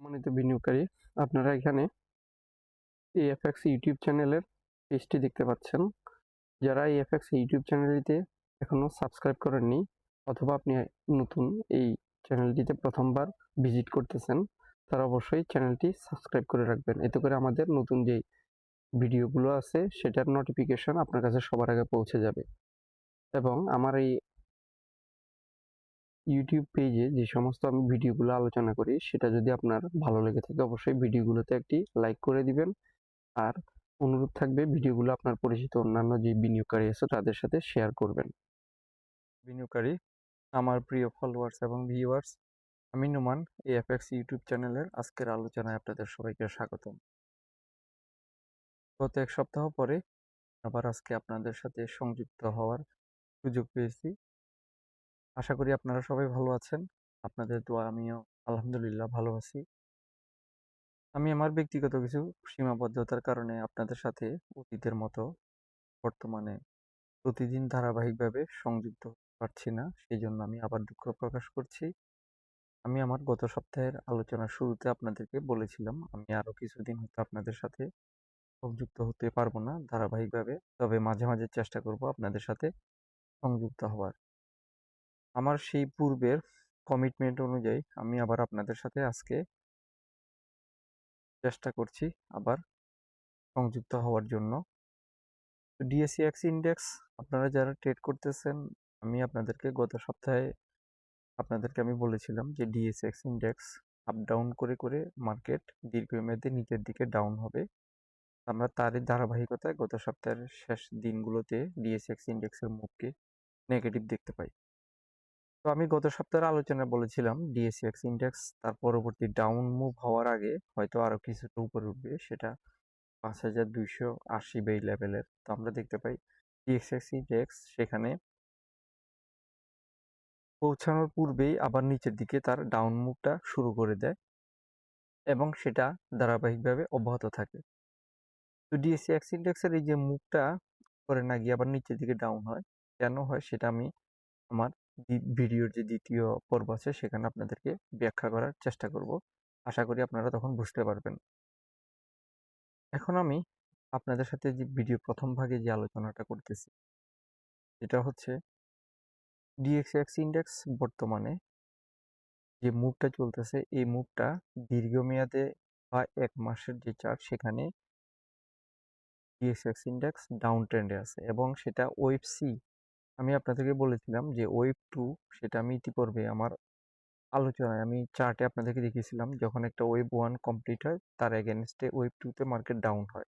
সম্মানিত বিনিয়োগকারী, আপনারা এখানে এএফএক্স ইউটিউব চ্যানেলের পেজটি দেখতে পাচ্ছেন। যারা এএফএক্স ইউটিউব চ্যানেলটিতে এখনও সাবস্ক্রাইব করেননি অথবা আপনি নতুন এই চ্যানেলটিতে প্রথমবার ভিজিট করতেছেন, তারা অবশ্যই চ্যানেলটি সাবস্ক্রাইব করে রাখবেন। এতে করে আমাদের নতুন যে ভিডিওগুলো আছে, সেটার নোটিফিকেশন আপনার কাছে সবার আগে পৌঁছে যাবে। এবং আমার এই ইউটিউব পেজে যে সমস্ত আমি ভিডিওগুলো আলোচনা করি, সেটা যদি আপনার ভালো লেগে থাকে, অবশ্যই ভিডিওগুলোতে একটি লাইক করে দিবেন। আর অনুরোধ থাকবে ভিডিওগুলো আপনার পরিচিত অন্যান্য যে বিনিয়োগকারী আছে, তাদের সাথে শেয়ার করবেন। বিনিয়োগকারী, আমার প্রিয় ফলোয়ার্স এবং ভিউয়ার্স আমি নুমান এএফএক্স ইউটিউব চ্যানেলের আজকের আলোচনায় আপনাদের সবাইকে স্বাগতম। গত এক সপ্তাহ পরে আবার আজকে আপনাদের সাথে সংযুক্ত হওয়ার সুযোগ পেয়েছি। আশা করি আপনারা সবাই ভালো আছেন। আপনাদের দোয়া আমিও আলহামদুলিল্লাহ ভালো আছি। আমি আমার ব্যক্তিগত কিছু সীমাবদ্ধতার কারণে আপনাদের সাথে অতীতের মতো বর্তমানে প্রতিদিন ধারাবাহিকভাবে সংযুক্ত পারছি না সেই জন্য আমি আবার দুঃখ প্রকাশ করছি। আমি আমার গত সপ্তাহের আলোচনার শুরুতে আপনাদেরকে বলেছিলাম, আমি আরও কিছুদিন হয়তো আপনাদের সাথে সংযুক্ত হতে পারব না ধারাবাহিকভাবে, তবে মাঝে মাঝে চেষ্টা করব আপনাদের সাথে সংযুক্ত হওয়ার। আমার সেই পূর্বের কমিটমেন্ট অনুযায়ী আমি আবার আপনাদের সাথে আজকে চেষ্টা করছি আবার সংযুক্ত হওয়ার জন্য। ডিএসিএক্স ইন্ডেক্স আপনারা যারা ট্রেড করতেছেন, আমি আপনাদেরকে গত সপ্তাহে আপনাদেরকে আমি বলেছিলাম যে ডিএসএক্স ইন্ডেক্স আপ ডাউন করে করে মার্কেট দীর্ঘমেয়াদে নিচের দিকে ডাউন হবে। আমরা তারই ধারাবাহিকতায় গত সপ্তাহের শেষ দিনগুলোতে ডিএসএক্স ইন্ডেক্সের মুখকে নেগেটিভ দেখতে পাই। তো আমি গত সপ্তাহের আলোচনা বলেছিলাম ডিএসএক্স ইন্ডেক্স তার পরবর্তী ডাউন মুভ হওয়ার আগে হয়তো আরও কিছুটা উপরে উঠবে, সেটা পাঁচ হাজার দুইশো আশি বেই লেভেলের তো আমরা দেখতে পাই ডিএসএক্স ইন্ডেক্স সেখানে পৌঁছানোর পূর্বেই আবার নিচের দিকে তার ডাউন মুভটা শুরু করে দেয় এবং সেটা ধারাবাহিকভাবে অব্যাহত থাকে। তো ডিএসএক্স ইন্ডেক্সের এই যে মুভটা করে না গিয়ে আবার নিচের দিকে ডাউন হয়, কেন হয় সেটা আমি আমার ভিডিওর যে দ্বিতীয় পর্ব আছে, সেখানে আপনাদেরকে ব্যাখ্যা করার চেষ্টা করব। আশা করি আপনারা তখন বুঝতে পারবেন। এখন আমি আপনাদের সাথে যে ভিডিও প্রথম ভাগে যে আলোচনাটা করতেছি এটা হচ্ছে ডিএক্সএক্স ইন্ডেক্স বর্তমানে যে মুভটা চলতেছে, এই মুভটা দীর্ঘমেয়াদে বা এক মাসের যে চার্ট, সেখানে ডিএক্সএক্স ইন্ডেক্স ডাউন ট্রেন্ডে আছে এবং সেটা ওয়েব সি আমি আপনাদেরকে বলেছিলাম যে ওয়েব টু সেটা আমি ইতিপূর্বে আমার আলোচনায় আমি চার্টে আপনাদেরকে দেখিয়েছিলাম, যখন একটা ওয়েব ওয়ান কমপ্লিট হয়, তার এগেনস্টে ওয়েব টুতে মার্কেট ডাউন হয়।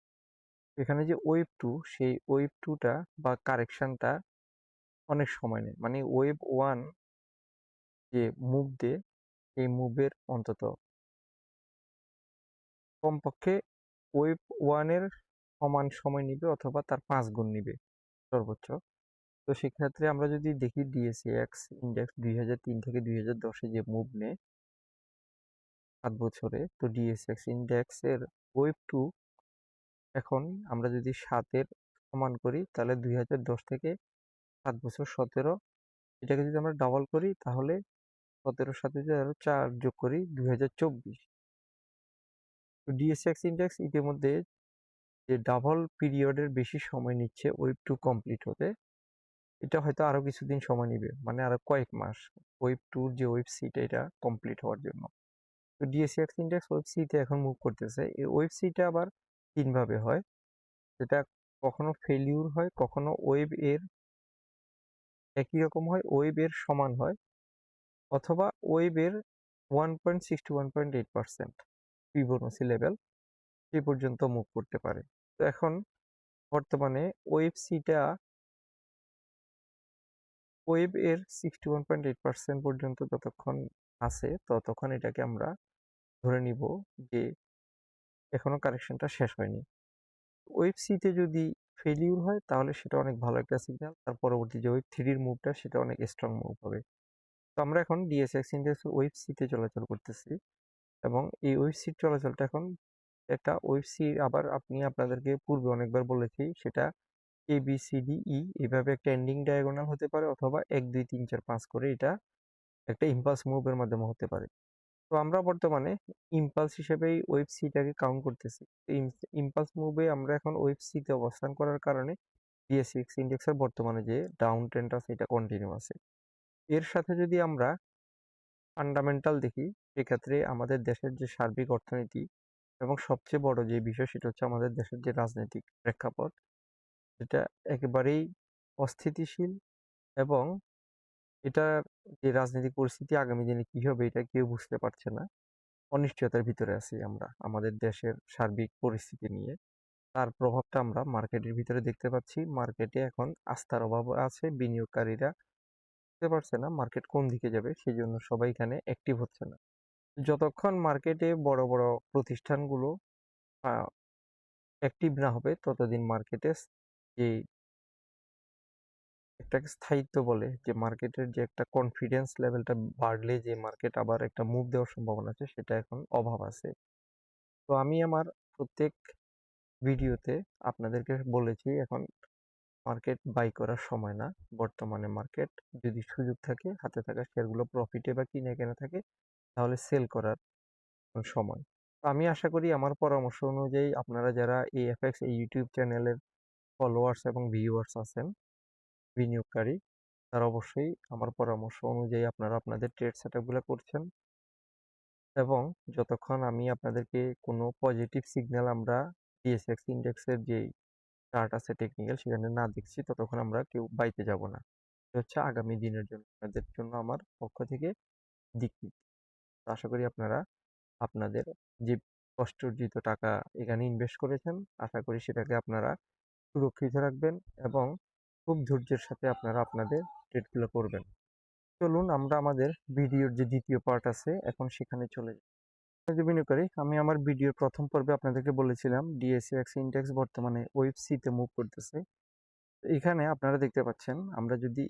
এখানে যে ওয়েব টু সেই ওয়েব টুটা বা কারেকশানটা অনেক সময় নেয়। মানে ওয়েব ওয়ান যে মুভ দে এই মুভের অন্তত কমপক্ষে ওয়েব ওয়ানের সমান সময় নিবে অথবা তার পাঁচ গুণ নিবে সর্বোচ্চ। তো সেক্ষেত্রে আমরা যদি দেখি ডিএসিএক্স ইন্ডেক্স দুই হাজার তিন থেকে দুই হাজার দশে যে মুভ নেয় সাত বছরে, তো ডিএসএক্স ইন্ডেক্সের ওয়েব টু এখন আমরা যদি সাতের সমান করি, তাহলে দুই হাজার দশ থেকে সাত বছর সতেরো, এটাকে যদি আমরা ডাবল করি, তাহলে সতেরোর সাথে যদি আরও চার যোগ করি, দুই হাজার চব্বিশ। তো ডিএসএক্স ইন্ডেক্স ইতিমধ্যে যে ডাবল পিরিয়ডের বেশি সময় নিচ্ছে ওয়েব টু কমপ্লিট হতে এটা হয়তো আরও কিছুদিন সময় নিবে। মানে আরও কয়েক মাস। ওয়েব টুর যে ওয়েব সিটা এটা কমপ্লিট হওয়ার জন্য। তো ডিএসএক্স ইন্ডেক্স ওয়েব সিতে এখন মুভ করতেছে। এই ওয়েব সিটা আবার তিনভাবে হয়। যেটা কখনো ফেলিউর হয়, কখনো ওয়েব এর একই রকম হয় ওয়েব এর সমান হয়, অথবা ওয়েব এর one point sixty one point eight percent Fibonacci level সে পর্যন্ত মুভ করতে পারে। তো এখন বর্তমানে ওয়েব সিটা ওয়েব এর sixty one point eight percent পর্যন্ত যতক্ষণ আছে, ততক্ষণ এটাকে আমরা ধরে নিব যে এখনও কারেকশনটা শেষ হয়নি। ওয়েব সিতে যদি ফেলিউর হয়, তাহলে সেটা অনেক ভালো একটা সিগন্যাল তার পরবর্তী যে ওয়েব থ্রির মুভটা সেটা অনেক স্ট্রং মুভ হবে। তো আমরা এখন ডিএসএক্স ইন্ডেক্স ওয়েব সিতে চলাচল করতেছি এবং এই ওয়েব সিট চলাচলটা এখন একটা ওয়েব সি আবার আপনি আপনাদেরকে পূর্বে অনেকবার বলেছি, সেটা A B C D E এভাবে একটা এন্ডিং ডায়াগোনাল হতে পারে অথবা এক, দুই, তিন, চার, পাঁচ করে এটা একটা ইম্পালস মুভের মাধ্যমে হতে পারে। তো আমরা বর্তমানে ইম্পালস হিসেবেই ওয়েব সিটাকে কাউন্ট করতেছি। ইম্পালস মুভে আমরা এখন ওয়েব সিতে অবস্থান করার কারণে ডিএসএক্স ইন্ডেক্সের বর্তমানে যে ডাউন ট্রেন্ড আছে এটা কন্টিনিউ আছে। এর সাথে যদি আমরা ফান্ডামেন্টাল দেখি সেক্ষেত্রে আমাদের দেশের যে সার্বিক অর্থনীতি এবং সবচেয়ে বড় যে বিষয় সেটা হচ্ছে আমাদের দেশের যে রাজনৈতিক প্রেক্ষাপট সেটা একেবারেই অস্থিতিশীল এবং এটার যে রাজনৈতিক পরিস্থিতি আগামী দিনে কি হবে এটা কেউ বুঝতে পারছে না। অনিশ্চয়তার ভিতরে আছি আমরা, আমাদের দেশের সার্বিক পরিস্থিতি নিয়ে। তার প্রভাবটা আমরা মার্কেটের ভিতরে দেখতে পাচ্ছি। মার্কেটে এখন আস্থার অভাব আছে, বিনিয়োগকারীরা বুঝতে পারছে না মার্কেট কোন দিকে যাবে সেই জন্য সবাই এখানে অ্যাক্টিভ হচ্ছে না। যতক্ষণ মার্কেটে বড় বড় প্রতিষ্ঠানগুলো অ্যাক্টিভ না হবে, ততদিন মার্কেটে যে একটাকে স্থায়িত্ব বলে যে মার্কেটের যে একটা কনফিডেন্স লেভেলটা বাড়লে যে মার্কেট আবার একটা মুভ দেওয়ার সম্ভাবনা আছে, সেটা এখন অভাব আছে। তো আমি আমার প্রত্যেক ভিডিওতে আপনাদেরকে বলেছি এখন মার্কেট বাই করার সময় না, বর্তমানে মার্কেট যদি সুযোগ থাকে, হাতে থাকা শেয়ারগুলো প্রফিটে বা কিনে কেনা থাকে, তাহলে সেল করার সময়। তো আমি আশা করি আমার পরামর্শ অনুযায়ী আপনারা যারা এএফএক্স এই ইউটিউব চ্যানেলের ফলোয়ার্স এবং ভিউয়ার্স আছেন, বিনিয়োগকারী, তারা অবশ্যই আমার পরামর্শ অনুযায়ী আপনারা আপনাদের ট্রেড সেটআপগুলো করছেন। এবং যতক্ষণ আমি আপনাদেরকে কোনো পজিটিভ সিগন্যাল আমরা ডিএসএক্স ইন্ডেক্সের যে চার্ট আছে টেকনিক্যাল সেখানে না দেখছি, ততক্ষণ আমরা কেউ বাইতে যাব না। হচ্ছে আগামী দিনের জন্য, আপনাদের জন্য আমার পক্ষ থেকে দিক আশা করি আপনারা আপনাদের যে কষ্টার্জিত টাকা এখানে ইনভেস্ট করেছেন, আশা করি সেটাকে আপনারা সুরক্ষিত রাখবেন এবং খুব ধৈর্যের সাথে আপনারা আপনাদের ট্রেডগুলো করবেন। চলুন আমরা আমাদের ভিডিওর যে দ্বিতীয় পার্ট আছে, এখন সেখানে চলে যাই। বিনিয়োগকারী আমি আমার ভিডিওর প্রথম পর্বে আপনাদেরকে বলেছিলাম ডিএসএক্স ইন্ডেক্স বর্তমানে ওয়েব সিতে মুভ করতেছে। এখানে আপনারা দেখতে পাচ্ছেন, আমরা যদি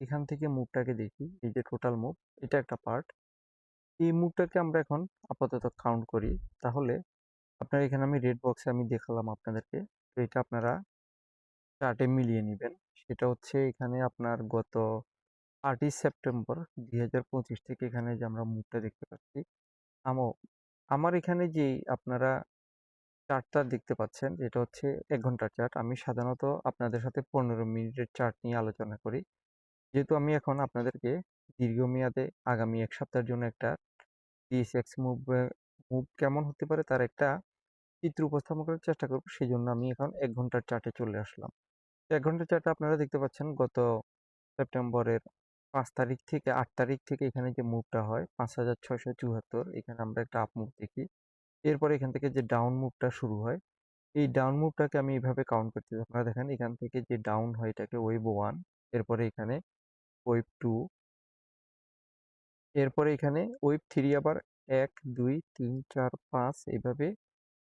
এখান থেকে মুভটাকে দেখি, এই যে টোটাল মুভ এটা একটা পার্ট এই মুভটাকে আমরা এখন আপাতত কাউন্ট করি। তাহলে আপনার এখানে আমি রেড বক্সে আমি দেখালাম আপনাদেরকে। এটা আপনারা চার্টে মিলিয়ে নেবেন। সেটা হচ্ছে এখানে আপনার গত আটই সেপ্টেম্বর দুই হাজার পঁচিশ থেকে এখানে যে আমরা মুভটা দেখতে পাচ্ছি, আমো, আমার এখানে যে আপনারা চার্টটা দেখতে পাচ্ছেন যেটা হচ্ছে এক ঘণ্টার চার্ট। আমি সাধারণত আপনাদের সাথে পনেরো মিনিটের চার্ট নিয়ে আলোচনা করি। যেহেতু আমি এখন আপনাদেরকে দীর্ঘমেয়াদে আগামী এক সপ্তাহের জন্য একটা ডিএসএক্স মুভ মুভ কেমন হতে পারে তার একটা চিত্র উপস্থাপন করার চেষ্টা করব সেই জন্য আমি এখন এক ঘণ্টার চার্টে চলে আসলাম। এক ঘণ্টার চার্টে আপনারা দেখতে পাচ্ছেন গত সেপ্টেম্বরের পাঁচ তারিখ থেকে আট তারিখ থেকে এখানে যে মুভটা হয়, পাঁচ হাজার ছয়শো চুয়াত্তর, এখানে আমরা একটা আপ মুভ দেখি। এরপরে এখান থেকে যে ডাউন মুভটা শুরু হয়, এই ডাউন মুভটাকে আমি এইভাবে কাউন্ট করতে আপনারা দেখেন এখান থেকে যে ডাউন হয়, এটাকে ওয়েব ওয়ান এরপরে এখানে ওয়েব টু এরপরে এখানে ওয়েব থ্রি আবার এক, দুই, তিন, চার, পাঁচ এইভাবে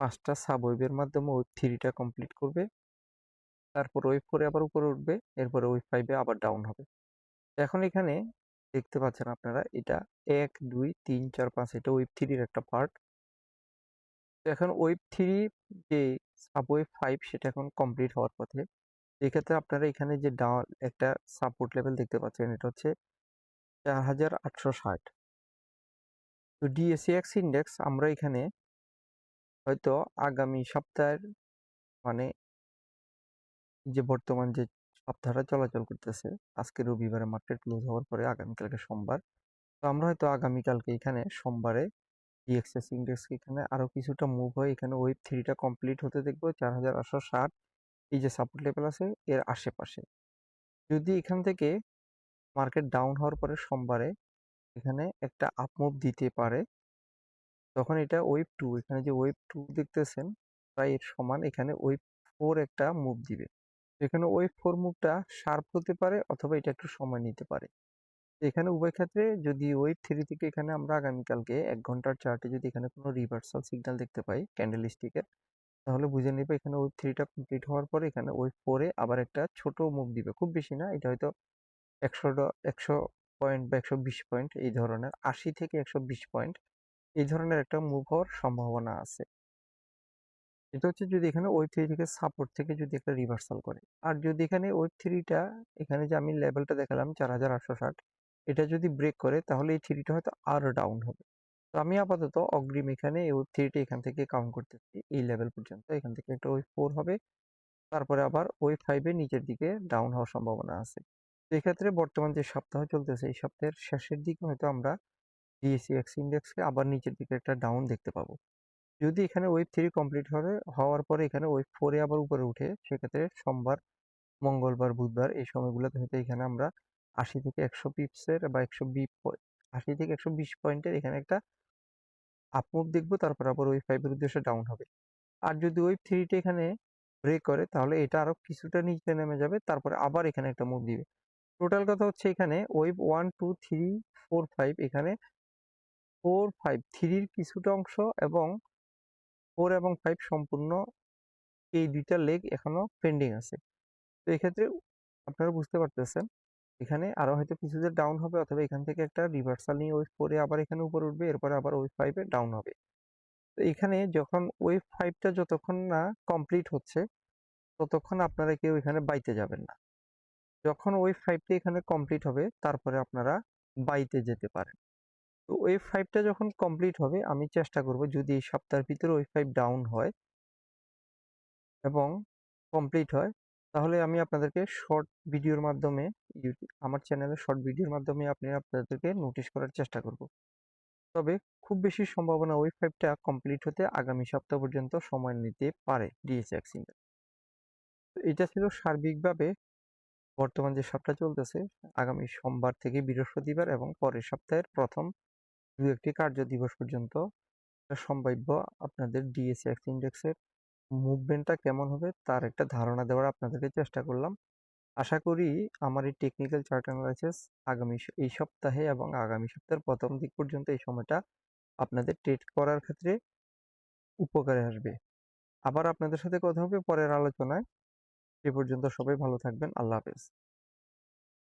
পাঁচটা সাব ওয়েবের মাধ্যমে ওয়েব থ্রিটা কমপ্লিট করবে। তারপর ওয়েব ফোরে আবার উপরে উঠবে, এরপরে ওয়েব ফাইভে আবার ডাউন হবে। এখন এখানে দেখতে পাচ্ছেন আপনারা, এটা এক, দুই, তিন, চার, পাঁচ, এটা ওয়েব থ্রির একটা পার্ট এখন ওয়েব থ্রি যে সাবওয়েব ফাইভ সেটা এখন কমপ্লিট হওয়ার পথে, এক্ষেত্রে আপনারা এখানে যে ডাউন একটা সাপোর্ট লেভেল দেখতে পাচ্ছেন, এটা হচ্ছে চার হাজার আটশো ষাট। তো ডিএসিএক্স ইন্ডেক্স আমরা এখানে হয়তো আগামী সপ্তাহের মানে যে বর্তমান যে সপ্তাহটা চলাচল করতেছে, আজকে রবিবারে মার্কেট ক্লোজ হওয়ার পরে আগামীকালকে সোমবার। তো আমরা হয়তো আগামীকালকে এখানে সোমবারে ডিএক্সএস ইন্ডেক্স এখানে আরও কিছুটা মুভ হয় এখানে ওয়েব থ্রিটা কমপ্লিট হতে দেখব, চার হাজার আটশো ষাট। এই যে সাপোর্ট লেভেল আছে, এর আশেপাশে। যদি এখান থেকে মার্কেট ডাউন হওয়ার পরে সোমবারে এখানে একটা আপ মুভ দিতে পারে তখন এটা ওয়েব টু এখানে যে ওয়েব টু দেখতেছেন প্রায় এর সমান এখানে ওয়েব ফোর একটা মুভ দিবে। এখানে ওয়েব ফোর মুভটা শার্প হতে পারে অথবা এটা একটু সময় নিতে পারে। এখানে উভয় ক্ষেত্রে যদি ওয়েব থ্রি থেকে এখানে আমরা আগামীকালকে এক ঘণ্টার চার্টে যদি এখানে কোনো রিভার্সাল সিগন্যাল দেখতে পাই ক্যান্ডেল স্টিকের তাহলে বুঝে নেবে এখানে ওয়েব থ্রিটা কমপ্লিট হওয়ার পরে এখানে ওয়েব ফোরে আবার একটা ছোট মুভ দিবে। খুব বেশি না, এটা হয়তো একশো একশো পয়েন্ট বা একশো বিশ পয়েন্ট এই ধরনের, আশি থেকে একশো বিশ পয়েন্ট এই ধরনের একটা মুভ হওয়ার সম্ভাবনা আছে। এটা হচ্ছে যদি এখানে ওয়েব থ্রি থেকে সাপোর্ট থেকে যদি একটা রিভার্সাল করে। আর যদি এখানে ওয়েব থ্রিটা এখানে যে আমি লেভেলটা দেখালাম চার হাজার আটশো ষাট, এটা যদি ব্রেক করে তাহলে এই থ্রিটা হয়তো আরও ডাউন হবে। তো আমি আপাতত অগ্রিম এখানে এই ওয়েব থ্রিটি এখান থেকে কাউন্ট করতেছি। এই লেভেল পর্যন্ত এখান থেকে একটা ওয়েব ফোর হবে। তারপরে আবার ওয়েব ফাইভের নিচের দিকে ডাউন হওয়ার সম্ভাবনা আছে। তো এক্ষেত্রে বর্তমান যে সপ্তাহ চলতেছে, এই সপ্তাহের শেষের দিকে হয়তো আমরা ডিএসসি এক্স ইন্ডেক্সকে আবার নিচের দিকে একটা ডাউন দেখতে পাবো। যদি এখানে ওয়েব থ্রি কমপ্লিট হবে, হওয়ার পরে এখানে ওয়েব ফোরে আবার উপরে উঠে, সেক্ষেত্রে সোমবার, মঙ্গলবার, বুধবার এই সময়গুলোতে হয়তো এখানে আমরা আশি থেকে একশো পিপসের বা একশো বি আশি থেকে একশো বিশ পয়েন্টের এখানে একটা আপমুভ দেখব, তারপর আবার ওয়েব ফাইভের উদ্দেশ্যে ডাউন হবে। আর যদি ওয়েব থ্রিটা এখানে ব্রেক করে, তাহলে এটা আরও কিছুটা নিচে নেমে যাবে, তারপরে আবার এখানে একটা মুভ দিবে। টোটাল কথা হচ্ছে এখানে wave one two three four five এখানে ফোর ফাইভ থ্রির কিছুটা অংশ এবং ফোর এবং ফাইভ সম্পূর্ণ এই দুইটা লেগ এখনও পেন্ডিং আছে। তো এক্ষেত্রে আপনারা বুঝতে পারতেছেন, এখানে আরও হয়তো কিছুদের ডাউন হবে অথবা এখান থেকে একটা রিভার্সাল নিয়ে ওয়েভ ফোরে আবার এখানে উপরে উঠবে, এরপরে আবার ওয়েভ ফাইভে ডাউন হবে। তো এখানে যখন ওয়েভ ফাইভটা যতক্ষণ না কমপ্লিট হচ্ছে, ততক্ষণ আপনারা কেউ এখানে বাইতে যাবেন না। যখন ওয়েভ ফাইভটা এখানে কমপ্লিট হবে, তারপরে আপনারা বাইতে যেতে পারেন। তো ওয়েব ফাইভটা যখন কমপ্লিট হবে, আমি চেষ্টা করব যদি এই সপ্তাহের ভিতরে ওয়েব ফাইভ ডাউন হয় এবং কমপ্লিট হয়, তাহলে আমি আপনাদেরকে শর্ট ভিডিওর মাধ্যমে আমার চ্যানেলে শর্ট ভিডিওর মাধ্যমে আপনি আপনাদেরকে নোটিশ করার চেষ্টা করব। তবে খুব বেশি সম্ভাবনা ওয়েব ফাইভটা কমপ্লিট হতে আগামী সপ্তাহ পর্যন্ত সময় নিতে পারে ডিএসএক্স ইন্ডেক্স তো এটা ছিল সার্বিকভাবে বর্তমান যে সপ্তাহ চলতেছে, আগামী সোমবার থেকে বৃহস্পতিবার এবং পরের সপ্তাহের প্রথম দু একটি কার্য দিবস পর্যন্ত সম্ভাব্য আপনাদের ডিএসএক্স ইন্ডেক্সের মুভমেন্টটা কেমন হবে তার একটা ধারণা দেওয়ার আপনাদেরকে চেষ্টা করলাম। আশা করি আমার এই টেকনিক্যাল চার্ট অ্যানালাইসিস আগামী এই সপ্তাহে এবং আগামী সপ্তাহের প্রথম দিক পর্যন্ত এই সময়টা আপনাদের ট্রেড করার ক্ষেত্রে উপকারে আসবে। আবার আপনাদের সাথে কথা হবে পরের আলোচনায়। সে পর্যন্ত সবাই ভালো থাকবেন। আল্লাহ হাফেজ।